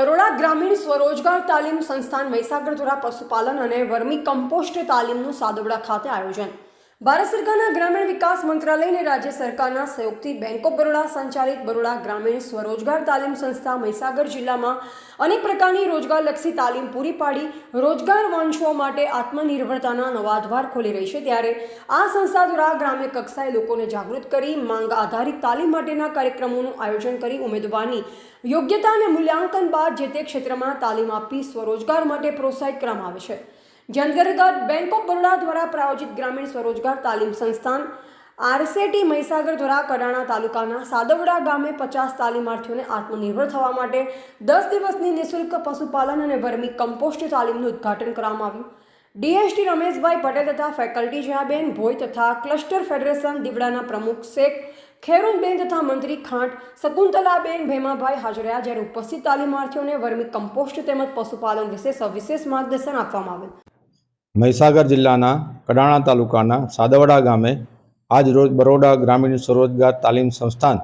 બરોડા ગ્રામીણ સ્વરોજગાર તાલીમ સંસ્થાન મહીસાગર દ્વારા પશુપાલન અને વર્મી કમ્પોસ્ટ તાલીમનું સાદવડા ખાતે આયોજન. ભારત સરકારના ગ્રામીણ વિકાસ મંત્રાલય અને રાજ્ય સરકારના સહયોગથી બેંક ઓફ બરોડા સંચાલિત બરોડા ગ્રામીણ સ્વરોજગાર તાલીમ સંસ્થા મહીસાગર જિલ્લામાં અનેક પ્રકારની રોજગારલક્ષી તાલીમ પૂરી પાડી, રોજગાર વાંચવા માટે આત્મનિર્ભરતાના નવા દ્વાર ખોલી રહી છે. ત્યારે આ સંસ્થા દ્વારા ગ્રામ્ય કક્ષાએ લોકોને જાગૃત કરી, માંગ આધારિત તાલીમ માટેના કાર્યક્રમોનું આયોજન કરી ઉમેદવારની યોગ્યતા અને મૂલ્યાંકન બાદ જે તે ક્ષેત્રમાં તાલીમ આપી સ્વરોજગાર માટે પ્રોત્સાહિત કરવામાં આવે છે. જે અંતર્ગત બેંક ઓફ બરોડા દ્વારા પ્રાયોજિત ગ્રામીણ સ્વરોજગાર તાલીમ સંસ્થાન આરસેટી મહીસાગર દ્વારા કડાણા તાલુકાના સાદવડા ગામે પચાસ તાલીમાર્થીઓને આત્મનિર્ભર થવા માટે દસ દિવસની નિઃશુલ્ક પશુપાલન અને વર્મી કમ્પોસ્ટ તાલીમનું ઉદ્ઘાટન કરવામાં આવ્યું. ડીએસટી રમેશભાઈ પટેલ તથા ફેકલ્ટી જયાબેન ભોઈ તથા ક્લસ્ટર ફેડરેશન દીવડાના પ્રમુખ શેખ ખેરુનબેન તથા મંત્રી ખાંટ શકુંતલાબેન ભેમાભાઈ હાજર રહ્યા, જ્યારે ઉપસ્થિત તાલીમાર્થીઓને વર્મી કમ્પોસ્ટ તેમજ પશુપાલન વિશે સવિશેષ માર્ગદર્શન આપવામાં આવેલ. મહીસાગર જિલ્લાના કડાણા તાલુકાના સાદવડા ગામે આજ રોજ બરોડા ગ્રામીણ સ્વરોજગાર તાલીમ સંસ્થાન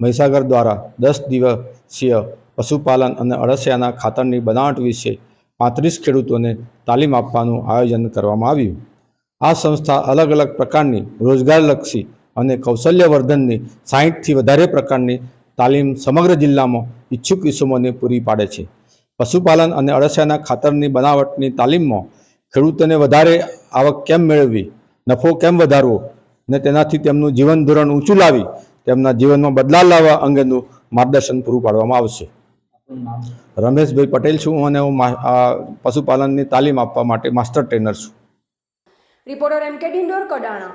મહીસાગર દ્વારા દસ દિવસીય પશુપાલન અને અળસિયાના ખાતરની બનાવટ વિશે પાંત્રીસ ખેડૂતોને તાલીમ આપવાનું આયોજન કરવામાં આવ્યું. આ સંસ્થા અલગ અલગ પ્રકારની રોજગારલક્ષી અને કૌશલ્યવર્ધનની સાહીઠથી વધારે પ્રકારની તાલીમ સમગ્ર જિલ્લામાં ઈચ્છુક ઇસમોને પૂરી પાડે છે. પશુપાલન અને અળસિયાના ખાતરની બનાવટની તાલીમમાં ખેડૂતોને વધારે આવક કેમ મેળવવી, નફો કેમ વધારવો અને તેનાથી તેમનું જીવન ધોરણ ઊંચું લાવી તેમના જીવનમાં બદલાવ લાવવા અંગેનું માર્ગદર્શન પૂરું પાડવામાં આવશે. રમેશભાઈ પટેલ છું અને હું પશુપાલનની તાલીમ આપવા માટે માસ્ટર ટ્રેનર છું. Reporter M K Dindor Kadana.